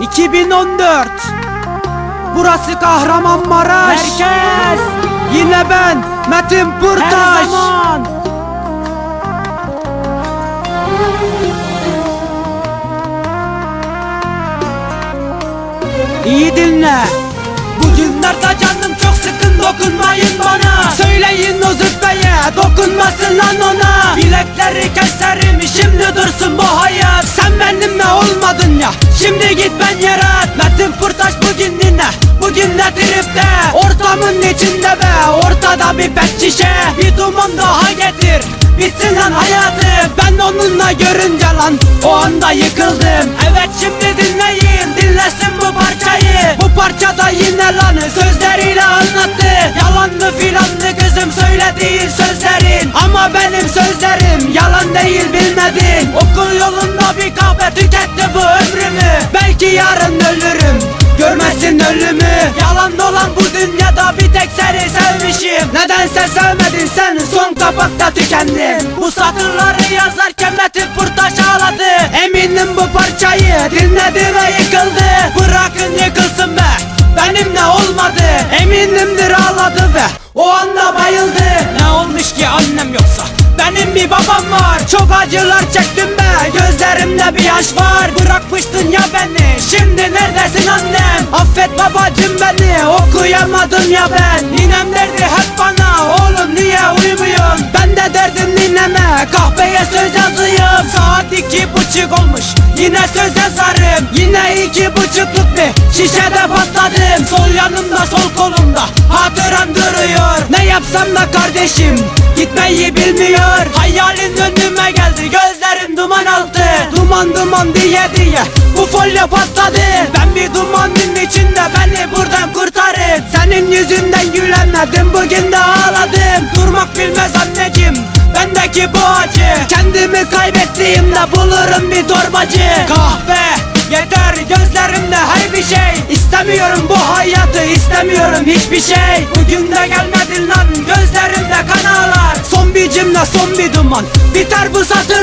2014 Burası Kahramanmaraş. Herkes Yine ben Metin her Purtaş zaman. İyi dinle. Bugünlerde canım çok sıkın dokunmayın bana. Söyleyin o züppeye dokunmasın lan yarat Metin Purtaş bugün dinle bugün de tripte. Ortamın içinde be ortada bir pet şişe Bir duman daha getir Bitsin lan hayatım. Ben onunla görünce lan O anda yıkıldım. Evet şimdi dinleyin Dinlesin bu parçayı. Bu parçada yine lan Sözleriyle anlattı. Yalanlı filanlı kızım söylediğin sözlerin. Ama benim sözlerim Yalan değil bilmedin. Okul yolunda bir kahve tüketti Belki yarın ölürüm Görmezsin ölümü. Yalan dolan bu dünyada bir tek seni sevmişim. Nedense sevmedin sen son kapakta tükendim. Bu satırları yazarken Metin Purtaş ağladı. Eminim bu parçayı dinledi ve yıkıldı bir babam var. Çok acılar çektim be. Gözlerimde bir yaş var. Bırakmıştın ya beni. Şimdi neredesin annem? Affet babacım beni. Okuyamadım ya ben. Ninem derdi hep bana Oğlum niye uyumuyorsun? Ben de derdim nineme Kahveye söz yazıyım Saat iki buçuk olmuş. Yine söz yazarım Yine iki buçukluk bir. Şişede patladım Sol yanımda sol kolumda. Hatıran duruyor Ne yapsam da kardeşim? Gitmeyi bilmiyor. Hayalin önüme geldi Gözlerim duman altı. Duman duman diye diye Bu folyo patladı. Ben bir dumanın içinde Beni buradan kurtarın. Senin yüzünden gülemedim Bugün de ağladım. Durmak bilmez anneciğim Bendeki bu acı Kaybettiğimde bulurum bir torbacı. Kahve Yeter gözlerimde her bir şey. İstemiyorum bu hayatı istemiyorum hiçbir şey. Bugün de gelmedin lan gözlerimde kan ağlar Son bir cümle son bir duman. Biter bu satırlar